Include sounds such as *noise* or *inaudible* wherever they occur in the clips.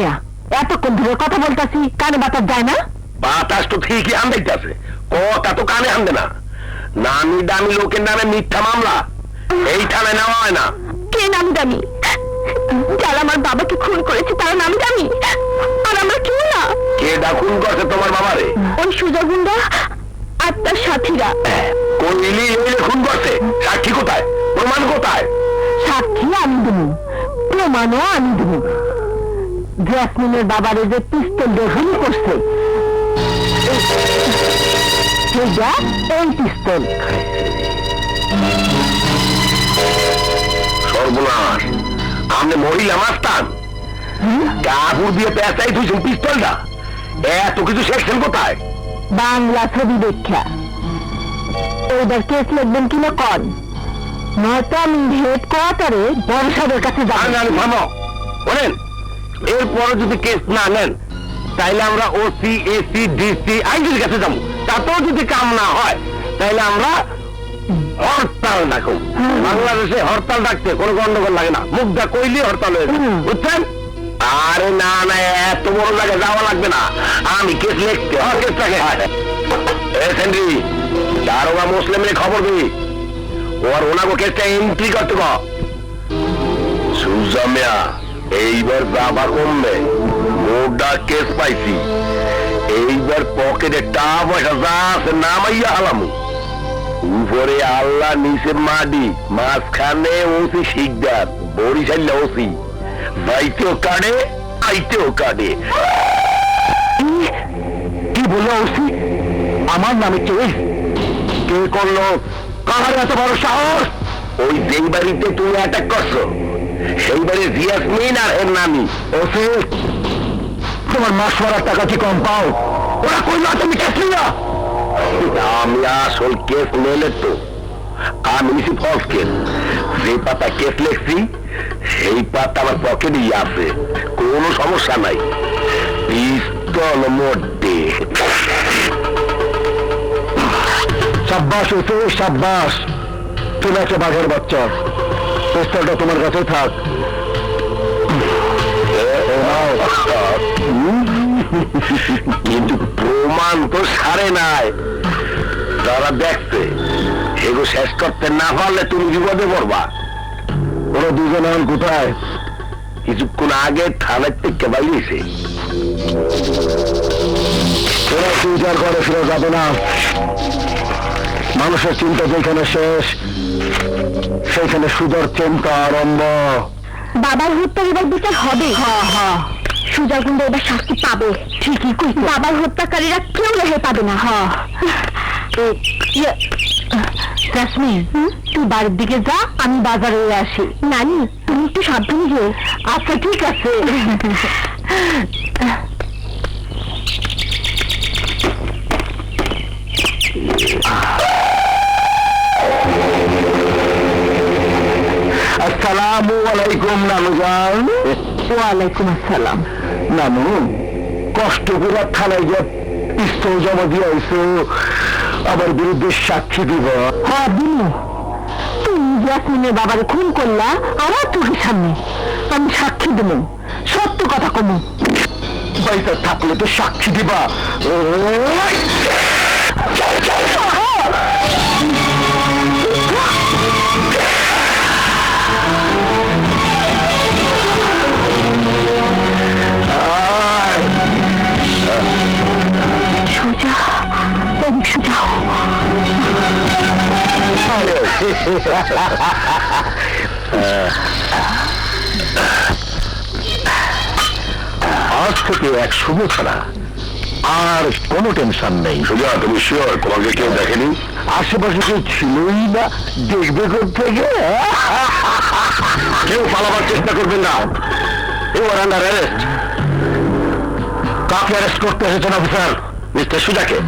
মিয়া এতক্ষণ ধরে কথা বলতাছি কানে বাতাস যায় না? বাতাস তো ঠিকই আন্দাইতেছে কথা তো কানে আনবে না। নামি দামি লোকের নামে মিথ্যা মামলা এই থানায় নেওয়া হয় না। কে নামি দামি? যারা আমার বাবাকে খুন করেছে তারা নামি দামি? আর আমরা কেউ না। কে ডাকুন করছে তোমার বাবারে? ওই সুজা গুন্ডা আর তার সাথীরা। কোন ইলি এলে খুন করছে সাক্ষী কোথায়? প্রমাণ কোথায়? সাক্ষী আমি দেবো প্রমাণও আমি দেবো। জেসমিনের বাবারে যে পিস্তল দিয়ে গুলি করছে। সেইটা এই পিস্তল। সর্বনাশ। আপনি মহিলা মাস্তান কাপুর দিয়ে পেঁচাই তুইছেন পিস্তলটা। এত কিছু শেখছেন কোথায়? বাংলা ছবি দেখা। এইবার কেস লিখবেন কিনা কন? নয়তো আমি হেড কোয়ার্টারে বড় সাহেবের কাছে যাব। থামো। বলেন। এরপরে যদি কেস না নেন তাইলে আমরা ওসি এসি ডিসি আইনজীবীর কাছে যাব। তাতেও যদি কাম না হয় তাইলে আমরা হরতাল ডাকব। বাংলাদেশে হরতাল ডাকতে কোনো গন্ডগোল লাগে না। মুখটা কইলি হরতাল হয়ে যায়। বুঝছেন? আরে না না এত বড় জায়গায় যাওয়া লাগবে না। আমি কেস লিখতে হ্যাঁ কেসটাকে সেন্ডি দারোগা মুসলিমের খবর দিই। ওর ওনাগো কেসটা এন্ট্রি করতে কর সুজামিয়া এইবার বাবা কমবে। মোটা কেস পাইছি। এইবার পকেটে টাকা পয়সা যা আছে নামাইয়া হালামু। উপরে আল্লাহ, নিচে মাডি মাঝখানে ওসি শিকদার। বরিশাল্লা ওসি। যাইতেও কাটে আইতেও কাটে কি বলল ওসি? আমার নামে কে? কে করল? কাহার এত বড় সাহস? ওই যেই বাড়িতে তুমি অ্যাটাক করছ? সেই বাড়ি জিয়াসমিন আর এর নামি ওসি তোমার মাস মারার টাকা কি কম পাও? ওরা কইল তুমি কেস নিয়া আমি আসল কেস নেলে তো। আমি নিছি ফলস কেস যে পাতা কেস লেখছি সেই পাতা আমার পকেটেই আছে। কোনো সমস্যা নাই। পিস্তল মোটে সাব্বাস হয়েছে সাব্বাস। তুমি একটা বাঘের বাচ্চা। পিস্তলটা তোমার কাছে থাক। কিন্তু প্রমাণ তো সারে নাই। তারা দেখছে এগুলো শেষ করতে না পারলে তুমি বিপদে পড়বা। ওরা দুজন এখন কোথায়? কিছুক্ষণ আগে থানার থেকে বাইরেছে ওরা বিচার করে, ফিরে যাবে না। মানুষের চিন্তা যেখানে শেষ। সেখানে সুদর চিন্তা আরম্ভ। বাবার হত্যা এবার বিচার হবে। হ্যাঁ হ্যাঁ সুজা গুন্ডা এবার শাস্তি পাবে। ঠিকই কই বাবার হত্যাকারীরা কেউ রেহাই পাবে না। হ্যাঁ তুই বাড়ির দিকে যা আমি বাজারে আসি। নানি তুমি একটু সাবধানে যেও আচ্ছা ঠিক আছে। *laughs* আসসালামু আলাইকুম নানুজান ওয়ালাইকুম আসসালাম। নানু কষ্ট করে থানায় গিয়ে পিস্তল জমা দিয়ে আইসো আমার বিরুদ্ধে সাক্ষী দিব। হ্যাঁ দিনু তুমি বাবারে খুন করলা আমার চোখের সামনে। আমি সাক্ষী দেবো সত্য কথা কমু। পয়সা থাকলে তো সাক্ষী দিবা। *laughs* আজ থেকে এক শুভ ছাড়া আর কোনো টেনশন নেই। সুজা তুমি শিওর তোমাকে কেউ দেখেনি? আশেপাশে কেউ ছিলই না। দেখবে থেকে কেউ পালাবার চেষ্টা করবেন না। ইউ আর আন্ডার অ্যারেস্ট কাকে অ্যারেস্ট করতে এসেছেন অফিসার মিস্টার সুজাকে।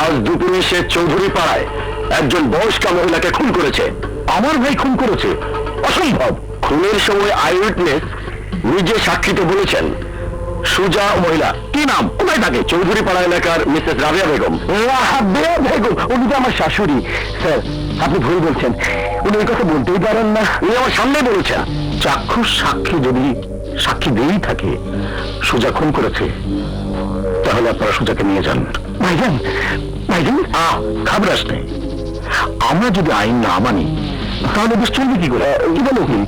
আজ দুপুরে সে চৌধুরী পাড়ায় একজন বয়স্কা মহিলাকে খুন করেছে। আমার ভাই খুন করেছে। অসম্ভব। খুনের সময় আই উইটনেস নিজে সাক্ষীতে বলেছেন, সুজা মহিলা, কি নাম? কোথায় থাকে? চৌধুরী পাড়া এলাকার মিসেস রাবিয়া বেগম। রাবিয়া বেগম? উনি তো আমার শাশুড়ি। স্যার, আপনি ভুল বলছেন। উনি এই কথা বলতেই পারেন না। উনি আমার সামনে বলেছেন। চাক্ষুষ সাক্ষী যদি সাক্ষী দিয়েই থাকে, সুজা খুন করেছে, তাহলে আপনারা সুজাকে নিয়ে যান। ভাইজান ভাইজান? আহ, ঘাবড়াস নেই। আমরা যদি আইন না মানি তাহলে বেশ চলবে কি করে? কি বলো কি?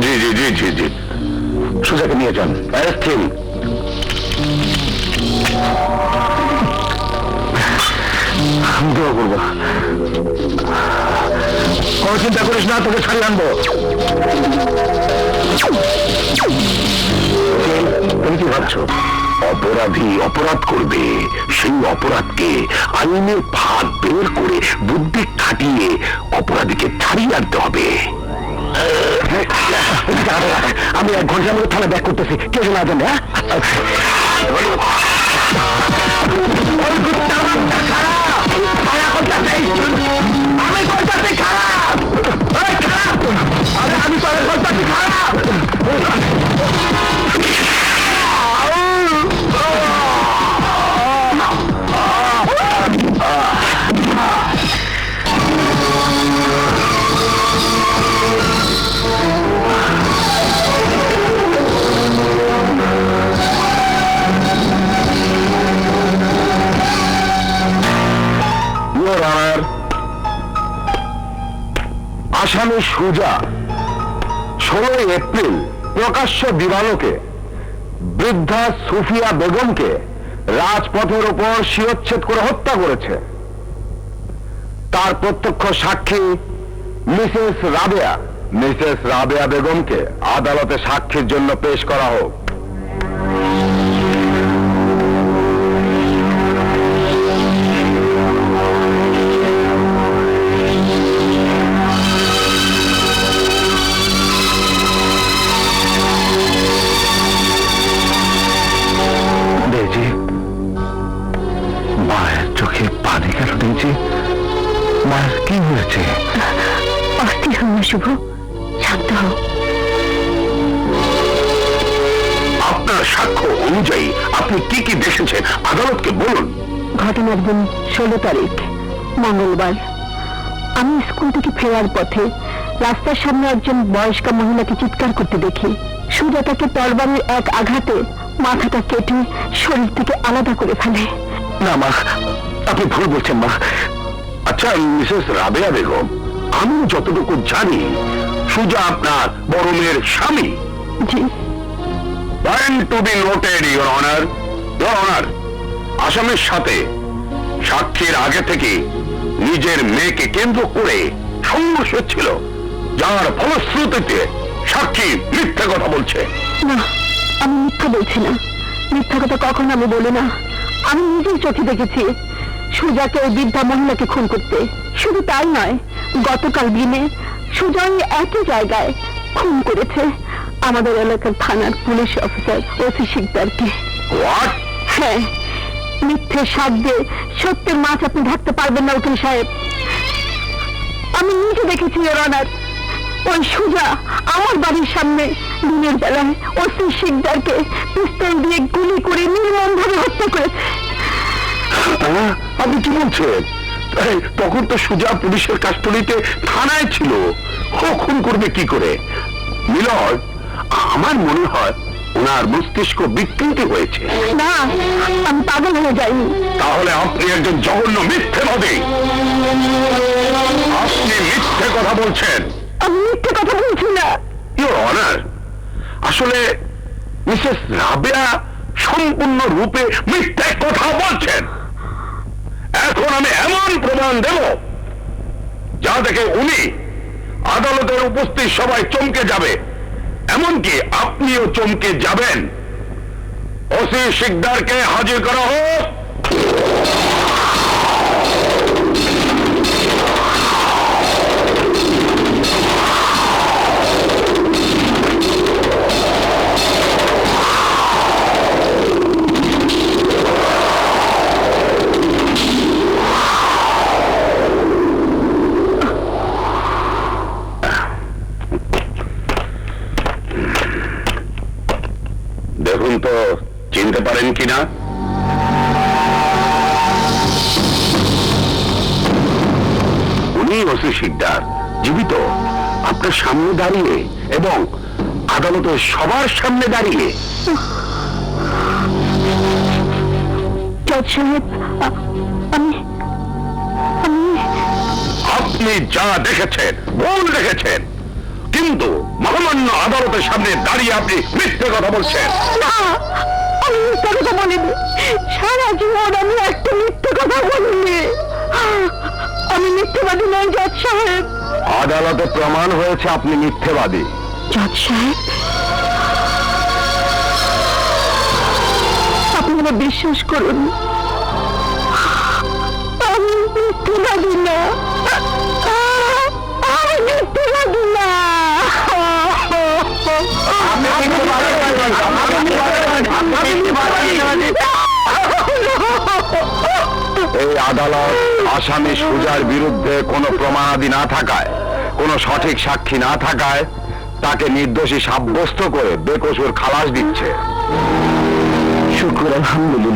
জি জি জি জি জি। সুজাকে নিয়ে যান অ্যারেস্ট হিম দোয়া করব। কোনো চিন্তা করিস না তোকে ছাড়িয়ে আনব। তুমি কি ভাবছ? অপরাধী অপরাধ করবে। সেই অপরাধকে আইনের ফাঁদ বের করে বুদ্ধি খাটিয়ে অপরাধীকে ছাড়িয়ে আনতে হবে। আমি এক ঘণ্টার মধ্যে থানা ব্যাক করতেছি। কে না জানে হ্যাঁ? সুজা, ষোলোই এপ্রিল প্রকাশ্য দিবালোকে বৃদ্ধা সুফিয়া বেগমকে রাজপথের ওপর শিরচ্ছেদ করে হত্যা করেছে। তার প্রত্যক্ষ সাক্ষী মিসেস রাবেয়া মিসেস রাবেয়া বেগমকে আদালতে সাক্ষীর জন্য পেশ করা হোক। সাক্ষ্য অনুযায়ী আপনি কি কি দেখেছেন? আদালতকে বলুন। ঘটনার দিন ষোলো তারিখ মঙ্গলবার। আমি স্কুল থেকে ফেরার পথে রাস্তার সামনে একজন বয়স্কা মহিলাকে চিৎকার করতে দেখি। সুজা তাকে তরবারির এক আঘাতে মাথাটা কেটে শরীর থেকে আলাদা করে ফেলে। না মা আপনি ভুল বলছেন মা। আচ্ছা মিসেস রাবেয়া বেগম আমি যতটুকু জানি সুজা আপনার বড় মেয়ের স্বামী। জি। To be noted your honour your honour আসামের সাথে সাক্ষীর আগে থেকে নিজের মেয়েকে কেন্দ্র করে সংঘর্ষ ছিল যার ফলশ্রুতিতে সাক্ষী মিথ্যে কথা বলছে। না, আমি মিথ্যা বলছি না। মিথ্যা কথা কখনো আমি বলি না। আমি নিজেই চোখে দেখেছি সুজাকে ওই বৃদ্ধা মহিলাকে খুন করতে। শুধু তাই নয়, গতকাল দিনে সুজা একই জায়গায় খুন করেছে। আমাদের এলাকার থানার পুলিশ অফিসার ওসি শিকদারকে হ্যাঁ মিথ্যে সাধ্যে সত্যের মাছ আপনি ঢাকতে পারবেন না উকিল সাহেব। আমি নিজে দেখেছি ওর অনার ওই সুজা আমার বাড়ির সামনে দিনের বেলায় ওসি শিকদারকে পিস্তল দিয়ে গুলি করে নির্মম ভাবে হত্যা করেছে। হ্যাঁ? আপনি কি বলছেন? তখন তো সুজা পুলিশের কাস্টডিতে থানায় ছিল। ও খুন করবে কি করে? মিলয় আমার মনে হয় ওনার মস্তিষ্ক বিকৃতি হয়েছে। না আমি পাগল হয়ে যাইনি। তাহলে আপনি একজন জঘন্য মিথ্যেবাদী। আপনি মিথ্যে কথা বলছেন। আমি মিথ্যে কথা বলছি না। ইউর অনার আসলে মিসেস রাবেয়া সম্পূর্ণ রূপে মিথ্যে কথা বলছেন। এখন আমি এমন প্রমাণ দেব যা দেখে উনি আদালতের উপস্থিত সবাই চমকে যাবে। এমনকি আপনিও চমকে যাবেন। ওসি শিকদারকে হাজির করা হোক। পারেন কিনা? উনি ওসি শিকদার জীবিত। আপনার সামনে দাঁড়িয়ে এবং আদালতে সবার সামনে দাঁড়িয়ে। আপনি যা দেখেছেন ভুল দেখেছেন কিন্তু মহামান্য আদালতের সামনে দাঁড়িয়ে আপনি মিথ্যে কথা বলছেন। সারা জীবন আমি একটা মিথ্যে কথা বলিনি। আমি মিথ্যেবাদী নই জজ সাহেব। আদালতে প্রমাণ হয়েছে, আপনি মিথ্যেবাদী। জজ সাহেব আপনারা বিশ্বাস করুন আমি মিথ্যেবাদী না আমি মিথ্যেবাদী না। এই আদালত আসামি সুজার বিরুদ্ধে কোনো প্রমাণাদি না থাকায় কোনো সঠিক সাক্ষী না থাকায় তাকে নির্দোষী সাব্যস্ত করে বেকসুর খালাস দিচ্ছে। শুক্র আলহামদুলিল্লাহ।